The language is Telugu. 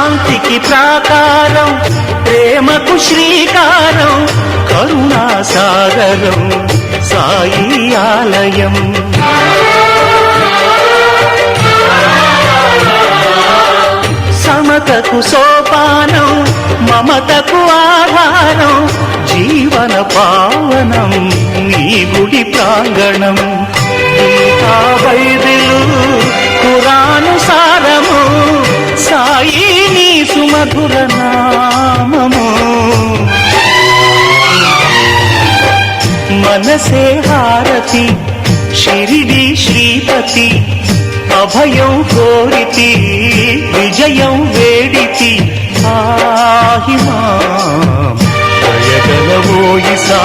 శాంతికి ప్రాకారం ప్రేమకు శ్రీకారం కరుణాసాగరం సాయి ఆలయం. సమతకు సోపానం మమతకు ఆధారం జీవన పావనం నీ గుడి ప్రాంగణం. మధుర నామము. మనసే హారతి షిరిడి శ్రీపతి అభయం కోరితి విజయం వేడితి. ఆహిమా దయగలవోయి సా